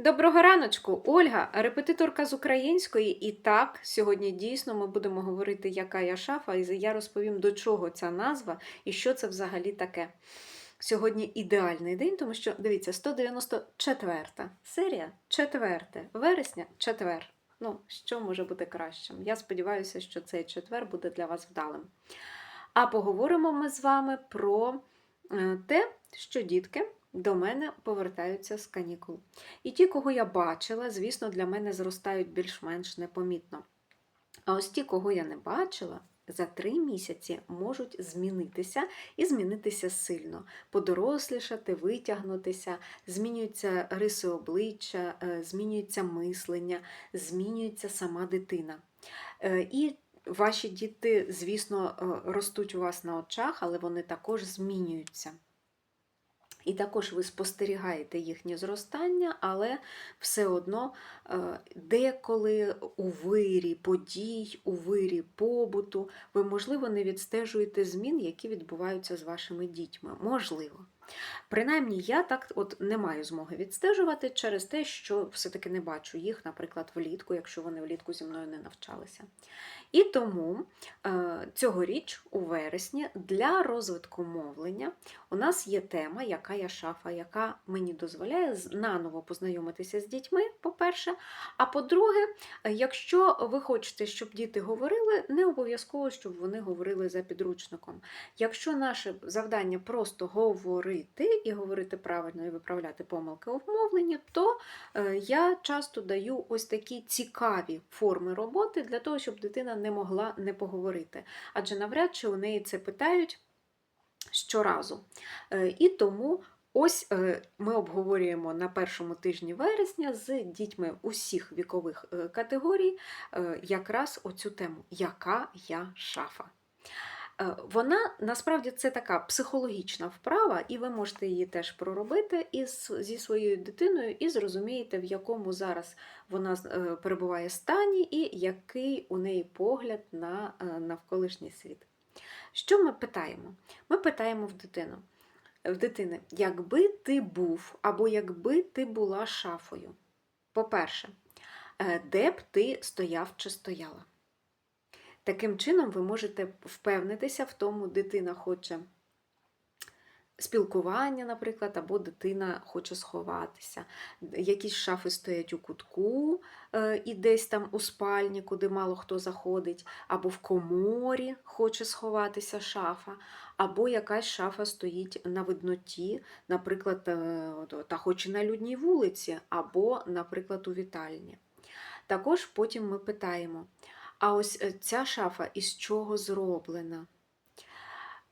Доброго раночку, Ольга, репетиторка з української. І так, сьогодні дійсно ми будемо говорити, яка я шафа, і я розповім, до чого ця назва і що це взагалі таке. Сьогодні ідеальний день, тому що дивіться, 194 серія, 4 вересня, четвер. Ну, що може бути кращим? Я сподіваюся, що цей четвер буде для вас вдалим. А поговоримо ми з вами про е, те, що дітки до мене повертаються з канікул. І ті, кого я бачила, звісно, для мене зростають більш-менш непомітно. А ось ті, кого я не бачила, за три місяці можуть змінитися і змінитися сильно, подорослішати, витягнутися, змінюються риси обличчя, е, змінюється мислення, змінюється сама дитина. Е, І ваші діти, звісно, е, ростуть у вас на очах, але вони також змінюються. І також ви спостерігаєте їхнє зростання, але все одно е, деколи у вирі подій, у вирі побуту, ви, можливо, не відстежуєте змін, які відбуваються з вашими дітьми. Можливо. Принаймні, я так от не маю змоги відстежувати через те, що все-таки не бачу їх, наприклад, влітку, якщо вони влітку зі мною не навчалися. І тому е, цьогоріч, у вересні, для розвитку мовлення у нас є тема, яка я шафа, яка мені дозволяє наново познайомитися з дітьми, по-перше. А по-друге, якщо ви хочете, щоб діти говорили, не обов'язково, щоб вони говорили за підручником. Якщо наше завдання просто говорити і говорити правильно і виправляти помилки у мовленні, то е, я часто даю ось такі цікаві форми роботи для того, щоб дитина не могла не поговорити. Адже навряд чи у неї це питають щоразу. Е, І тому ось е, ми обговорюємо на першому тижні вересня з дітьми усіх вікових категорій якраз оцю тему, яка я шафа. Е, Вона насправді це така психологічна вправа, і ви можете її теж проробити із, зі своєю дитиною і зрозумієте, в якому зараз вона е, перебуває стані і який у неї погляд на е, навколишній світ. Що ми питаємо? Ми питаємо в дитину. В дитини, якби ти був або якби ти була шафою. По-перше, де б ти стояв чи стояла? Таким чином, ви можете впевнитися в тому, дитина хоче спілкування, наприклад, або дитина хоче сховатися. Якісь шафи стоять у кутку е, і десь там у спальні, куди мало хто заходить, або в коморі хоче сховатися шафа, або якась шафа стоїть на видноті, наприклад, е, та хоче на людній вулиці, або, наприклад, у вітальні. Також потім ми питаємо. А ось е, ця шафа із чого зроблена?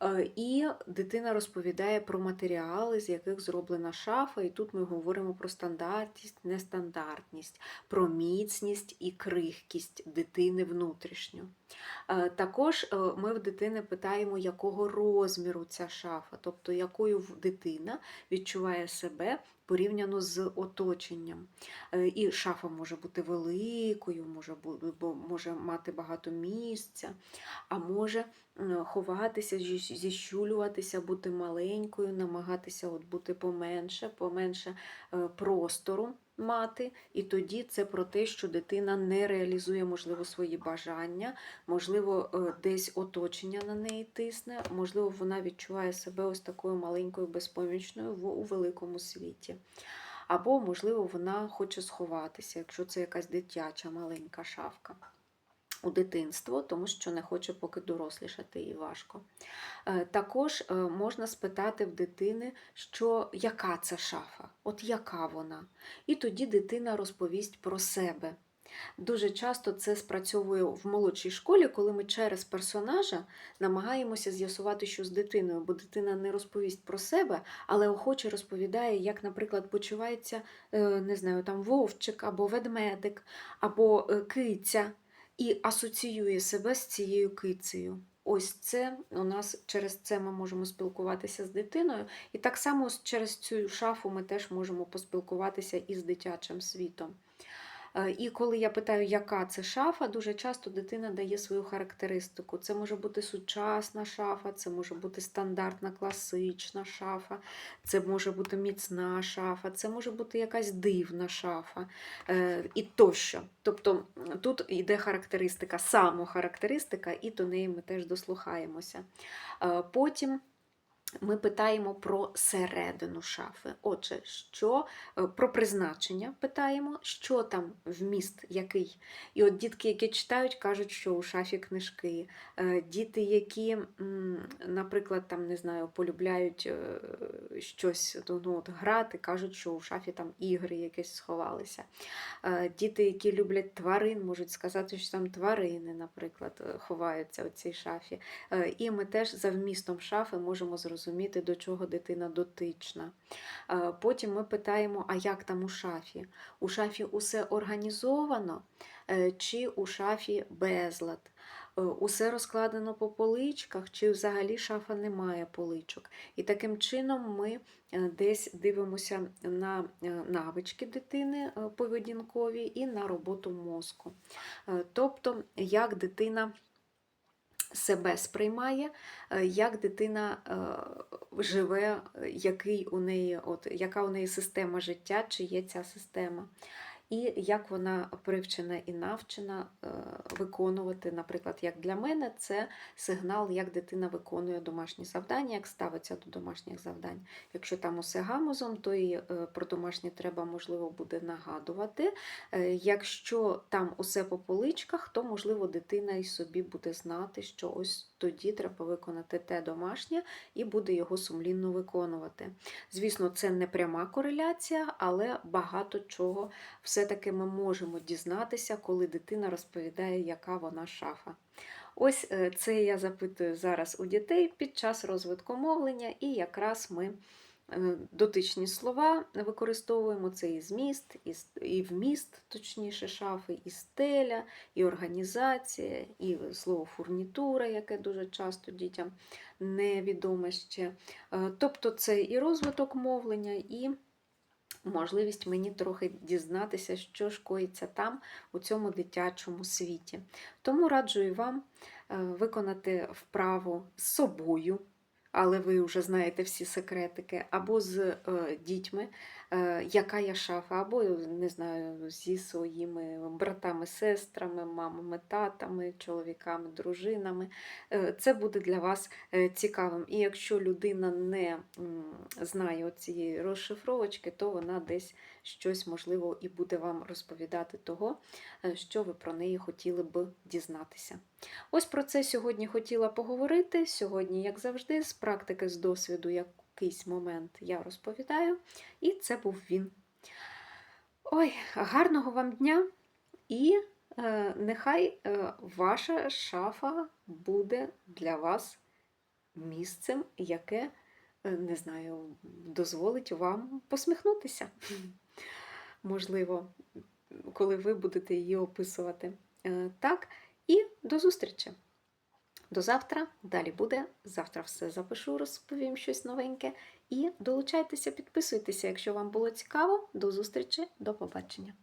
Е, І дитина розповідає про матеріали, з яких зроблена шафа, і тут ми говоримо про стандартність, нестандартність, про міцність і крихкість дитини внутрішню. Е, Також е, ми в дитини питаємо, якого розміру ця шафа, тобто якою дитина відчуває себе порівняно з оточенням. Е, І шафа може бути великою, може, може мати багато місця, а може ховатися, зіщулюватися, бути маленькою, намагатися от бути поменше, поменше простору мати. І тоді це про те, що дитина не реалізує, можливо, свої бажання, можливо, е, десь оточення на неї тисне, можливо, вона відчуває себе ось такою маленькою безпомічною у великому світі. Або, можливо, вона хоче сховатися, якщо це якась дитяча маленька шафка у дитинство, тому що не хоче поки дорослішати і важко. Е, Також е, можна спитати в дитини, що яка це шафа, от яка вона. І тоді дитина розповість про себе. Дуже часто це спрацьовує в молодшій школі, коли ми через персонажа намагаємося з'ясувати, що з дитиною, бо дитина не розповість про себе, але охоче розповідає, як, наприклад, почувається е, не знаю, там вовчик або ведмедик, або киця, і асоціює себе з цією кицею. Ось це у нас через це ми можемо спілкуватися з дитиною. І так само через цю шафу ми теж можемо поспілкуватися із дитячим світом. Е, І коли я питаю, яка це шафа, дуже часто дитина дає свою характеристику. Це може бути сучасна шафа, це може бути стандартна класична шафа, це може бути міцна шафа, це може бути якась дивна шафа е, і тощо. Тобто тут йде характеристика, самохарактеристика, і до неї ми теж дослухаємося. Е, Потім ми питаємо про середину шафи. Отже, що е, про призначення питаємо, що там вміст який. І от дітки, які читають, кажуть, що у шафі книжки. Е, Діти, які, наприклад, там не знаю, полюбляють е, щось ну, от, грати, кажуть, що у шафі там ігри якісь сховалися. Діти, які люблять тварин, можуть сказати, що там тварини, наприклад, ховаються у цій шафі. І ми теж за вмістом шафи можемо зрозуміти, до чого дитина дотична. Потім ми питаємо, а як там у шафі? У шафі усе організовано е, чи у шафі безлад? Е, Усе розкладено по поличках, чи взагалі шафа не має поличок. І таким чином ми е, десь дивимося на навички дитини поведінкові і на роботу мозку. Тобто, як дитина себе сприймає, е, як дитина е, живе, е, який у неї, от, яка у неї система життя, чи є ця система. І як вона привчена і навчена е, виконувати, наприклад, як для мене, це сигнал, як дитина виконує домашні завдання, як ставиться до домашніх завдань. Якщо там усе гамузом, то і е, про домашні треба, можливо, буде нагадувати. Е, Якщо там усе по поличках, то, можливо, дитина і собі буде знати, що ось тоді треба виконати те домашнє і буде його сумлінно виконувати. Звісно, це не пряма кореляція, але багато чого все-таки ми можемо дізнатися, коли дитина розповідає, яка вона шафа. Ось е, це я запитую зараз у дітей під час розвитку мовлення, і якраз ми дотичні слова використовуємо це і зміст, і і вміст, точніше, шафи, і стеля, і організація, і слово фурнітура, яке дуже часто дітям невідоме ще. Е, Тобто це і розвиток мовлення, і можливість мені трохи дізнатися, що ж коїться там, у цьому дитячому світі. Тому раджу і вам е, виконати вправу з собою, але ви вже знаєте всі секретики, або з е, дітьми, е, яка я шафа, або не знаю, зі своїми братами, сестрами, мамами, татами, чоловіками, дружинами. Е, Це буде для вас цікавим. І якщо людина не знає цієї розшифровочки, то вона десь щось можливо і буде вам розповідати того, що ви про неї хотіли б дізнатися. Ось про це сьогодні хотіла поговорити. Сьогодні, як завжди, з практики, з досвіду, якийсь момент я розповідаю, і це був він. Ой, гарного вам дня! І е, нехай е, ваша шафа буде для вас місцем, яке, е, не знаю, дозволить вам посміхнутися. Можливо, коли ви будете її описувати. Е, Так, і до зустрічі. До завтра. Далі буде. Завтра все запишу, розповім щось новеньке. І долучайтеся, підписуйтеся, якщо вам було цікаво. До зустрічі, до побачення.